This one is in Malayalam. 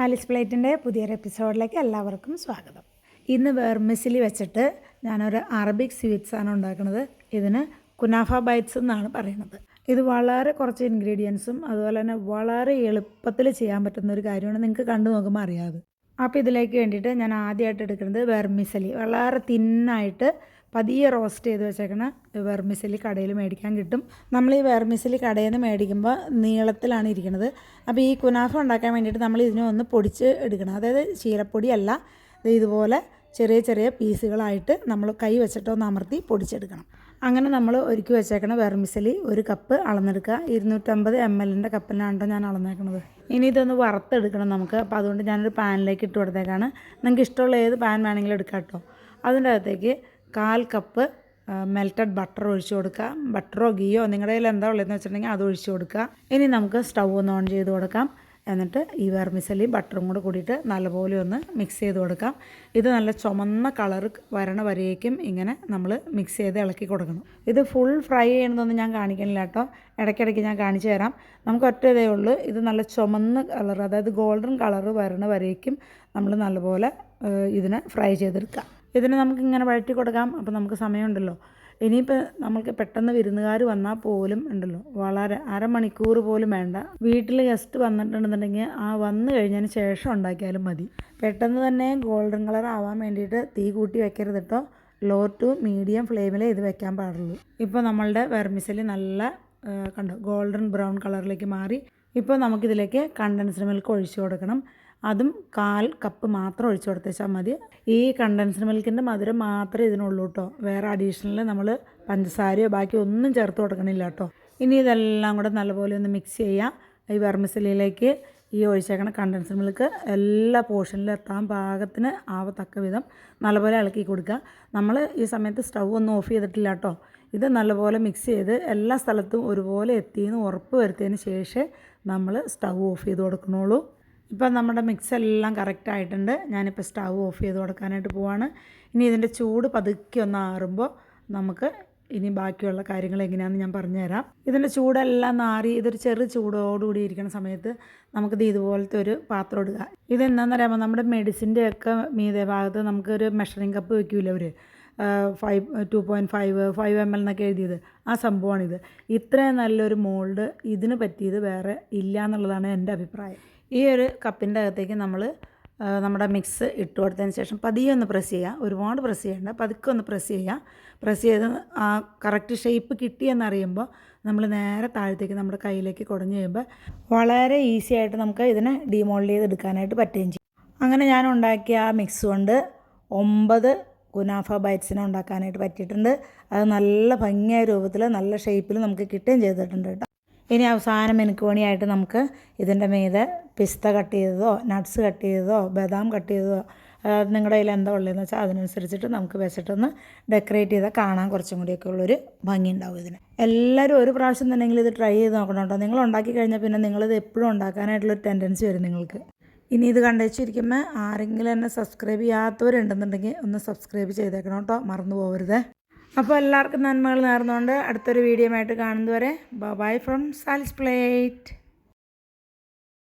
ആലിസ് പ്ലേറ്റിന്റെ പുതിയൊരു എപ്പിസോഡിലേക്ക് എല്ലാവർക്കും സ്വാഗതം. ഇന്ന് വെർമിസിലി വെച്ചിട്ട് ഞാനൊരു അറബിക് സ്വീറ്റ്സ് ആണ് ഉണ്ടാക്കുന്നത് ഇതിന് കുനാഫ ബൈറ്റ്സ് എന്നാണ് പറയുന്നത്. ഇത് വളരെ കുറച്ച് ഇൻഗ്രീഡിയൻസും അതുപോലെ തന്നെ വളരെ എളുപ്പത്തിൽ ചെയ്യാൻ പറ്റുന്ന ഒരു കാര്യമാണ് നിങ്ങൾക്ക് കണ്ടു നോക്കുമ്പോൾ അറിയാതെ അപ്പോൾ ഇതിലേക്ക് വേണ്ടിയിട്ട് ഞാൻ ആദ്യമായിട്ട് എടുക്കുന്നത് വെർമിസലി. വളരെ തിന്നായിട്ട് പതിയെ റോസ്റ്റ് ചെയ്ത് വെച്ചേക്കണ വെർമിസലി കടയിൽ മേടിക്കാൻ കിട്ടും. നമ്മൾ ഈ വെർമിസലി കടയിൽ നിന്ന് മേടിക്കുമ്പോൾ നീളത്തിലാണ് ഇരിക്കുന്നത് അപ്പോൾ ഈ കുനാഫ ഉണ്ടാക്കാൻ വേണ്ടിയിട്ട് നമ്മൾ ഇതിനെ ഒന്ന് പൊടിച്ച് എടുക്കണം. അതായത് ചീരപ്പൊടിയല്ല ഇത് ഇതുപോലെ ചെറിയ ചെറിയ പീസുകളായിട്ട് നമ്മൾ കൈ വെച്ചിട്ട് ഒന്ന് അമർത്തി പൊടിച്ചെടുക്കണം. അങ്ങനെ നമ്മൾ ഒരുക്കി വെച്ചേക്കണ വെർമിസലി ഒരു കപ്പ് അളന്നെടുക്കുക. ഇരുന്നൂറ്റമ്പത് എം എല്ലിന്റെ കപ്പിലാണോ ഞാൻ അളന്നേക്കണത്. ഇനി ഇതൊന്ന് വറുത്തെടുക്കണം നമുക്ക്. അപ്പോൾ അതുകൊണ്ട് ഞാനൊരു പാനിലേക്ക് ഇട്ട് കൊടുത്തേക്കാണ്. നിങ്ങൾക്ക് ഇഷ്ടമുള്ള ഏത് പാൻ വേണമെങ്കിലും എടുക്കാം കേട്ടോ അതിന്റെ അകത്തേക്ക് കാൽ കപ്പ് മെൽറ്റഡ് ബട്ടർ ഒഴിച്ചു കൊടുക്കുക. ബട്ടറോ ഗീയോ നിങ്ങളുടെ കയ്യിൽ എന്താ ഉള്ളതെന്ന് വെച്ചിട്ടുണ്ടെങ്കിൽ അത് ഒഴിച്ചു കൊടുക്കുക. ഇനി നമുക്ക് സ്റ്റൗ ഒന്ന് ഓൺ ചെയ്ത് കൊടുക്കാം. എന്നിട്ട് ഈ വെർമിസലി ബട്ടറും കൂടെ കൂടിയിട്ട് നല്ലപോലെ ഒന്ന് മിക്സ് ചെയ്ത് കൊടുക്കാം. ഇത് നല്ല ചുമന്ന കളർ വരണ വരേക്കും ഇങ്ങനെ നമ്മൾ മിക്സ് ചെയ്ത് ഇളക്കി കൊടുക്കണം. ഇത് ഫുൾ ഫ്രൈ ചെയ്യണതൊന്നും ഞാൻ കാണിക്കണില്ല കേട്ടോ. ഇടയ്ക്കിടയ്ക്ക് ഞാൻ കാണിച്ചു തരാം. നമുക്ക് ഒറ്റ ഇതേ ഉള്ളൂ. ഇത് നല്ല ചുമന്ന കളർ അതായത് ഗോൾഡൻ കളർ വരണ വരേക്കും നമ്മൾ നല്ലപോലെ ഇതിനെ ഫ്രൈ ചെയ്തെടുക്കാം ഇതിന് നമുക്ക് ഇങ്ങനെ വഴറ്റി കൊടുക്കാം. അപ്പോൾ നമുക്ക് സമയമുണ്ടല്ലോ. ഇനിയിപ്പോൾ നമുക്ക് പെട്ടെന്ന് വിരുന്നുകാർ വന്നാൽ പോലും ഉണ്ടല്ലോ. വളരെ അരമണിക്കൂർ പോലും വേണ്ട. വീട്ടിൽ ഗസ്റ്റ് വന്നിട്ടുണ്ടെന്നുണ്ടെങ്കിൽ ആ വന്നു കഴിഞ്ഞതിന് ശേഷം ഉണ്ടാക്കിയാലും മതി. പെട്ടെന്ന് തന്നെ ഗോൾഡൻ കളർ ആവാൻ വേണ്ടിയിട്ട് തീ കൂട്ടി വെക്കരുത് കേട്ടോ ലോ ടു മീഡിയം ഫ്ലെയിമിലേ ഇത് വെക്കാൻ പാടുള്ളൂ. ഇപ്പോൾ നമ്മളുടെ വെർമിസലി നല്ല കണ്ടോ ഗോൾഡൻ ബ്രൗൺ കളറിലേക്ക് മാറി. ഇപ്പോൾ നമുക്കിതിലേക്ക് കണ്ടൻസ്ഡ് മിൽക്ക് ഒഴിച്ചു കൊടുക്കണം. അതും കാൽ കപ്പ് മാത്രം ഒഴിച്ചു കൊടുത്തേച്ചാൽ മതി. ഈ കണ്ടൻസ്ഡ് മിൽക്കിന്റെ മധുരം മാത്രമേ ഇതിനുള്ളൂ കേട്ടോ വേറെ അഡീഷണൽ നമ്മൾ പഞ്ചസാരയോ ബാക്കി ഒന്നും ചേർത്ത് കൊടുക്കണില്ല കേട്ടോ ഇനി ഇതെല്ലാം കൂടെ നല്ലപോലെ ഒന്ന് മിക്സ് ചെയ്യാം. ഈ വെർമിസലിയിലേക്ക് ഈ ഒഴിച്ചേക്കണ കണ്ടൻസ്ഡ് മിൽക്ക് എല്ലാ പോർഷനിലും എത്താൻ പാകത്തിന് ആവത്തക്ക വിധം നല്ലപോലെ ഇളക്കി കൊടുക്കുക. നമ്മൾ ഈ സമയത്ത് സ്റ്റൗ ഒന്നും ഓഫ് ചെയ്തിട്ടില്ല കേട്ടോ ഇത് നല്ലപോലെ മിക്സ് ചെയ്ത് എല്ലാ സ്ഥലത്തും ഒരുപോലെ എത്തിയെന്ന് ഉറപ്പ് വരുത്തിയതിന് ശേഷം നമ്മൾ സ്റ്റൗ ഓഫ് ചെയ്ത് കൊടുക്കണുള്ളൂ. ഇപ്പം നമ്മുടെ മിക്സ് എല്ലാം കറക്റ്റ് ആയിട്ടുണ്ട്. ഞാനിപ്പോൾ സ്റ്റൗ ഓഫ് ചെയ്ത് കൊടുക്കാനായിട്ട് പോവാണ്. ഇനി ഇതിന്റെ ചൂട് പതുക്കി ഒന്ന് ആറുമ്പോൾ നമുക്ക് ഇനി ബാക്കിയുള്ള കാര്യങ്ങൾ എങ്ങനെയാണെന്ന് ഞാൻ പറഞ്ഞുതരാം. ഇതിന്റെ ചൂടെല്ലാം നാറി ഇതൊരു ചെറു ചൂടോടുകൂടി ഇരിക്കുന്ന സമയത്ത് നമുക്കിത് ഇതുപോലത്തെ ഒരു പാത്രം ഇടുക. ഇതെന്താണെന്ന് അറിയാമോ? നമ്മുടെ മെഡിസിന്റെ ഒക്കെ മീതെ ഭാഗത്ത് നമുക്കൊരു മെഷറിംഗ് കപ്പ് വെക്കൂല അവർ five two point five five M L എന്നൊക്കെ എഴുതിയത്. ആ സംഭവമാണിത്. ഇത്രയും നല്ലൊരു മോൾഡ് ഇതിന് പറ്റിയത് വേറെ ഇല്ല എന്നുള്ളതാണ് എന്റെ അഭിപ്രായം. ഈ ഒരു കപ്പിന്റെ അകത്തേക്ക് നമ്മൾ നമ്മുടെ മിക്സ് ഇട്ട് കൊടുത്തതിന് ശേഷം പതിയെ ഒന്ന് പ്രസ് ചെയ്യുക ഒരുപാട് പ്രസ് ചെയ്യേണ്ട. പതുക്കെ ഒന്ന് പ്രസ് ചെയ്യുക പ്രസ് ചെയ്ത് ആ കറക്റ്റ് ഷേപ്പ് കിട്ടിയെന്നറിയുമ്പോൾ നമ്മൾ നേരെ താഴത്തേക്ക് നമ്മുടെ കയ്യിലേക്ക് കുടഞ്ഞു കഴിയുമ്പോൾ വളരെ ഈസി ആയിട്ട് നമുക്ക് ഇതിനെ ഡിമോൾഡ് ചെയ്ത് എടുക്കാനായിട്ട് പറ്റുകയും ചെയ്യും. അങ്ങനെ ഞാൻ ഉണ്ടാക്കിയ ആ മിക്സ് കൊണ്ട് ഒമ്പത് കുനാഫ ബൈറ്റ്സിനെ ഉണ്ടാക്കാനായിട്ട് പറ്റിയിട്ടുണ്ട്. അത് നല്ല ഭംഗിയായ രൂപത്തിൽ നല്ല ഷേപ്പിൽ നമുക്ക് കിട്ടുകയും ചെയ്തിട്ടുണ്ട് കേട്ടോ. ഇനി അവസാനം മെനുക്കുപണിയായിട്ട് നമുക്ക് ഇതിന്റെ മീതെ പിസ്ത കട്ട് ചെയ്തതോ നട്ട്സ് കട്ട് ചെയ്തതോ ബദാം കട്ട് ചെയ്തതോ നിങ്ങളുടെ കയ്യിൽ എന്താ ഉള്ളതെന്ന് വെച്ചാൽ അതിനനുസരിച്ചിട്ട് നമുക്ക് വെച്ചിട്ടൊന്ന് ഡെക്കറേറ്റ് ചെയ്താൽ കാണാൻ കുറച്ചും കൂടിയൊക്കെ ഉള്ളൊരു ഭംഗി ഉണ്ടാവും ഇതിന്. എല്ലാവരും ഒരു പ്രാവശ്യം തന്നെങ്കിൽ ഇത് ട്രൈ ചെയ്ത് നോക്കണം കേട്ടോ. നിങ്ങൾ ഉണ്ടാക്കി കഴിഞ്ഞാൽ പിന്നെ നിങ്ങളിത് എപ്പോഴും ഉണ്ടാക്കാനായിട്ടുള്ളൊരു ടെൻഡൻസി വരും നിങ്ങൾക്ക്. ഇനി ഇത് കണ്ടുവച്ചിരിക്കുമ്പോൾ ആരെങ്കിലും എന്നെ സബ്സ്ക്രൈബ് ചെയ്യാത്തവരുണ്ടെന്നുണ്ടെങ്കിൽ ഒന്ന് സബ്സ്ക്രൈബ് ചെയ്തേക്കണം കേട്ടോ. മറന്നു പോകരുത് അപ്പോൾ എല്ലാവർക്കും നന്മകൾ നേർന്നുകൊണ്ട് അടുത്തൊരു വീഡിയോ ആയിട്ട് കാണുന്നതുവരെ ബൈ ഫ്രം സാൽസ് പ്ലേറ്റ്